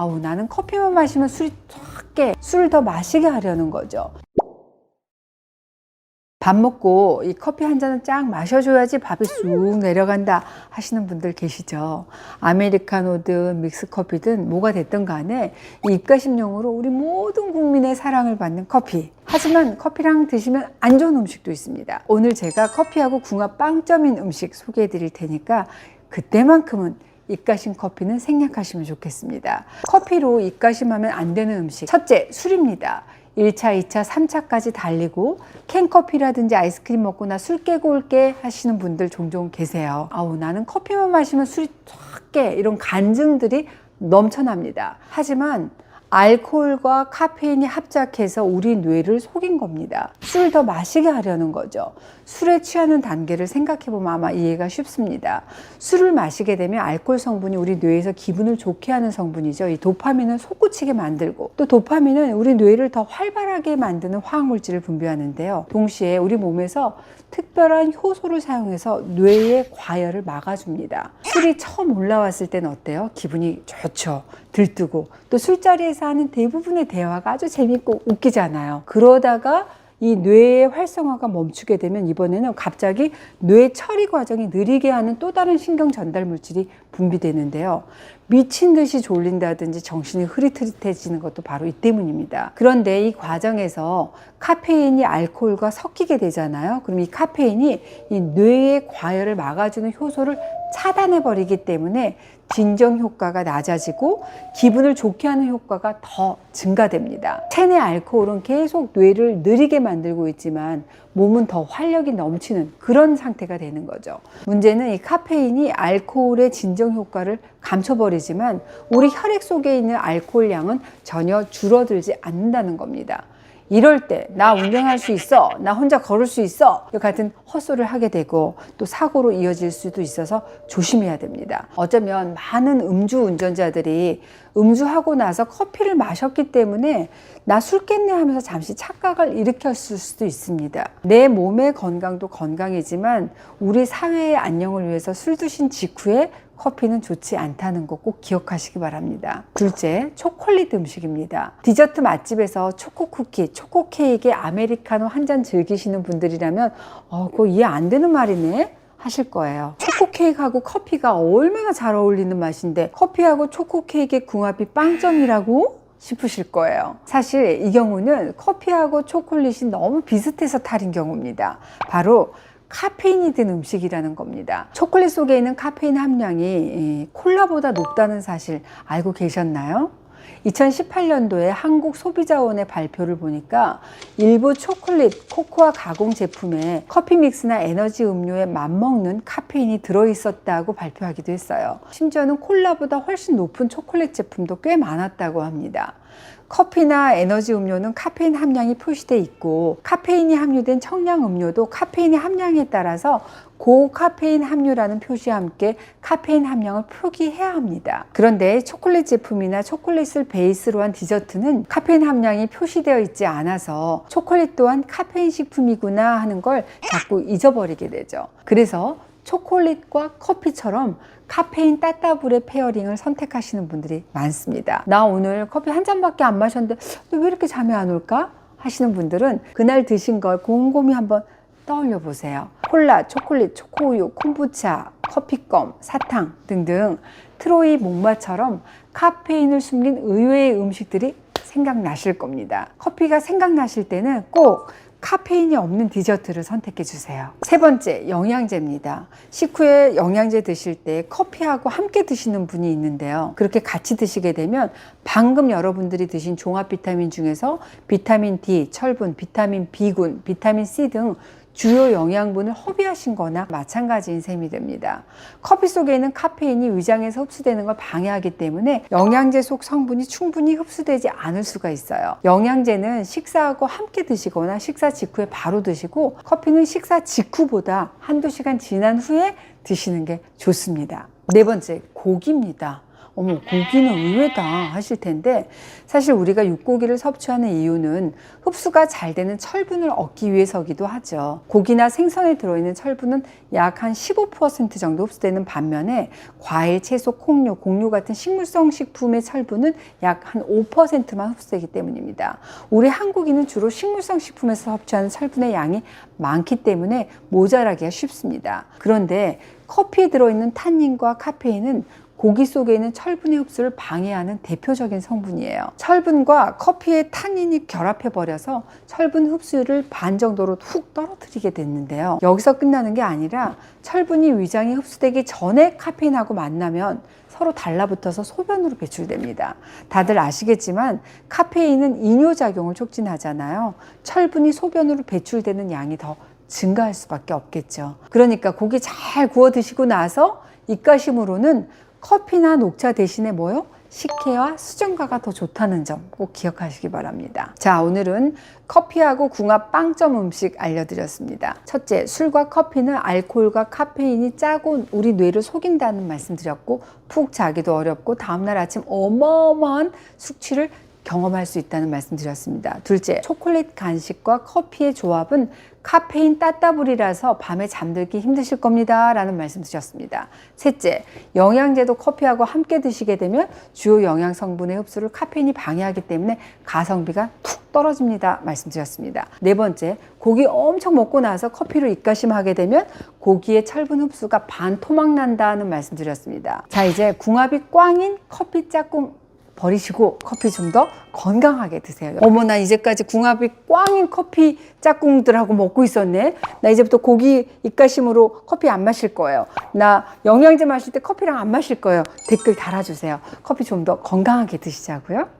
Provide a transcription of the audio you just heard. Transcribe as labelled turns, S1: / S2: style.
S1: 아우 나는 커피만 마시면 술이 쫙 깨. 술을 더 마시게 하려는 거죠. 밥 먹고 이 커피 한 잔은 쫙 마셔줘야지 밥이 쑥 내려간다 하시는 분들 계시죠. 아메리카노든 믹스커피든 뭐가 됐든 간에 이 입가심용으로 우리 모든 국민의 사랑을 받는 커피. 하지만 커피랑 드시면 안 좋은 음식도 있습니다. 오늘 제가 커피하고 궁합 빵점인 음식 소개해 드릴 테니까 그때만큼은 입가심 커피는 생략하시면 좋겠습니다. 커피로 입가심하면 안 되는 음식. 첫째, 술입니다. 1차, 2차, 3차까지 달리고 캔커피라든지 아이스크림 먹고 나술 깨고 올게 하시는 분들 종종 계세요. 아우, 나는 커피만 마시면 술이 쫙 깨. 이런 간증들이 넘쳐납니다. 하지만 알코올과 카페인이 합작해서 우리 뇌를 속인 겁니다. 술을 더 마시게 하려는 거죠. 술에 취하는 단계를 생각해 보면 아마 이해가 쉽습니다. 술을 마시게 되면 알코올 성분이 우리 뇌에서 기분을 좋게 하는 성분이죠. 이 도파민을 솟구치게 만들고 또 도파민은 우리 뇌를 더 활발하게 만드는 화학물질을 분비하는데요. 동시에 우리 몸에서 특별한 효소를 사용해서 뇌의 과열을 막아줍니다. 술이 처음 올라왔을 때는 어때요? 기분이 좋죠. 들뜨고 또 술자리에서 하는 대부분의 대화가 아주 재밌고 웃기잖아요. 그러다가 이 뇌의 활성화가 멈추게 되면 이번에는 갑자기 뇌 처리 과정이 느리게 하는 또 다른 신경 전달 물질이 분비되는데요. 미친 듯이 졸린다든지 정신이 흐릿흐릿해지는 것도 바로 이 때문입니다. 그런데 이 과정에서 카페인이 알코올과 섞이게 되잖아요. 그럼 이 카페인이 이 뇌의 과열을 막아주는 효소를 차단해 버리기 때문에 진정 효과가 낮아지고 기분을 좋게 하는 효과가 더 증가됩니다. 체내 알코올은 계속 뇌를 느리게 만들고 있지만 몸은 더 활력이 넘치는 그런 상태가 되는 거죠. 문제는 이 카페인이 알코올의 진정 효과를 감춰버리지만 우리 혈액 속에 있는 알코올 양은 전혀 줄어들지 않는다는 겁니다. 이럴 때 나 운전할 수 있어 나 혼자 걸을 수 있어 같은 헛소리를 하게 되고 또 사고로 이어질 수도 있어서 조심해야 됩니다. 어쩌면 많은 음주 운전자들이 음주하고 나서 커피를 마셨기 때문에 나 술 깼네 하면서 잠시 착각을 일으켰을 수도 있습니다. 내 몸의 건강도 건강이지만 우리 사회의 안녕을 위해서 술 드신 직후에 커피는 좋지 않다는 거 꼭 기억하시기 바랍니다. 둘째, 초콜릿 음식입니다. 디저트 맛집에서 초코 쿠키, 초코 케이크에 아메리카노 한 잔 즐기시는 분들이라면 어, 그거 이해 안 되는 말이네. 하실 거예요. 초코 케이크하고 커피가 얼마나 잘 어울리는 맛인데 커피하고 초코 케이크의 궁합이 빵점이라고? 싶으실 거예요. 사실 이 경우는 커피하고 초콜릿이 너무 비슷해서 탈인 경우입니다. 바로 카페인이 든 음식이라는 겁니다. 초콜릿 속에 있는 카페인 함량이 콜라보다 높다는 사실 알고 계셨나요? 2018년도에 한국 소비자원의 발표를 보니까 일부 초콜릿, 코코아 가공 제품에 커피 믹스나 에너지 음료에 맞먹는 카페인이 들어있었다고 발표하기도 했어요. 심지어는 콜라보다 훨씬 높은 초콜릿 제품도 꽤 많았다고 합니다. 커피나 에너지 음료는 카페인 함량이 표시돼 있고 카페인이 함유된 청량 음료도 카페인의 함량에 따라서 고카페인 함유라는 표시와 함께 카페인 함량을 표기해야 합니다. 그런데 초콜릿 제품이나 초콜릿을 베이스로 한 디저트는 카페인 함량이 표시되어 있지 않아서 초콜릿 또한 카페인 식품이구나 하는 걸 자꾸 잊어버리게 되죠. 그래서 초콜릿과 커피처럼 카페인 따따블의 페어링을 선택하시는 분들이 많습니다. 나 오늘 커피 한 잔밖에 안 마셨는데 왜 이렇게 잠이 안 올까? 하시는 분들은 그날 드신 걸 곰곰이 한번 떠올려 보세요. 콜라, 초콜릿, 초코우유, 콤부차, 커피껌, 사탕 등등 트로이 목마처럼 카페인을 숨긴 의외의 음식들이 생각나실 겁니다. 커피가 생각나실 때는 꼭 카페인이 없는 디저트를 선택해 주세요. 세 번째, 영양제입니다. 식후에 영양제 드실 때 커피하고 함께 드시는 분이 있는데요. 그렇게 같이 드시게 되면 방금 여러분들이 드신 종합 비타민 중에서 비타민 D, 철분, 비타민 B군, 비타민 C 등 주요 영양분을 허비하신 거나 마찬가지인 셈이 됩니다. 커피 속에 있는 카페인이 위장에서 흡수되는 걸 방해하기 때문에 영양제 속 성분이 충분히 흡수되지 않을 수가 있어요. 영양제는 식사하고 함께 드시거나 식사 직후에 바로 드시고 커피는 식사 직후보다 한두 시간 지난 후에 드시는 게 좋습니다. 네 번째, 고기입니다. 어머, 고기는 의외다 하실 텐데 사실 우리가 육고기를 섭취하는 이유는 흡수가 잘 되는 철분을 얻기 위해서기도 하죠. 고기나 생선에 들어있는 철분은 약 한 15% 정도 흡수되는 반면에 과일, 채소, 콩류, 곡류 같은 식물성 식품의 철분은 약 한 5%만 흡수되기 때문입니다. 우리 한국인은 주로 식물성 식품에서 섭취하는 철분의 양이 많기 때문에 모자라기가 쉽습니다. 그런데 커피에 들어있는 탄닌과 카페인은 고기 속에 있는 철분의 흡수를 방해하는 대표적인 성분이에요. 철분과 커피의 탄닌이 결합해 버려서 철분 흡수율을 반 정도로 훅 떨어뜨리게 됐는데요. 여기서 끝나는 게 아니라 철분이 위장에 흡수되기 전에 카페인하고 만나면 서로 달라붙어서 소변으로 배출됩니다. 다들 아시겠지만 카페인은 이뇨작용을 촉진하잖아요. 철분이 소변으로 배출되는 양이 더 증가할 수밖에 없겠죠. 그러니까 고기 잘 구워 드시고 나서 입가심으로는 커피나 녹차 대신에 뭐요? 식혜와 수증과가 더 좋다는 점 꼭 기억하시기 바랍니다. 자, 오늘은 커피하고 궁합 빵점 음식 알려드렸습니다. 첫째, 술과 커피는 알코올과 카페인이 짜고 우리 뇌를 속인다는 말씀 드렸고, 푹 자기도 어렵고, 다음날 아침 어마어마한 숙취를 경험할 수 있다는 말씀 드렸습니다. 둘째, 초콜릿 간식과 커피의 조합은 카페인 따따블이라서 밤에 잠들기 힘드실 겁니다. 라는 말씀 드렸습니다. 셋째, 영양제도 커피하고 함께 드시게 되면 주요 영양 성분의 흡수를 카페인이 방해하기 때문에 가성비가 툭 떨어집니다. 말씀드렸습니다. 네 번째, 고기 엄청 먹고 나서 커피로 입가심하게 되면 고기의 철분 흡수가 반 토막 난다는 말씀드렸습니다. 자, 이제 궁합이 꽝인 커피 짝꿍 버리시고 커피 좀 더 건강하게 드세요. 어머, 나 이제까지 궁합이 꽝인 커피 짝꿍들하고 먹고 있었네. 나 이제부터 고기 입가심으로 커피 안 마실 거예요. 나 영양제 마실 때 커피랑 안 마실 거예요. 댓글 달아주세요. 커피 좀 더 건강하게 드시자고요.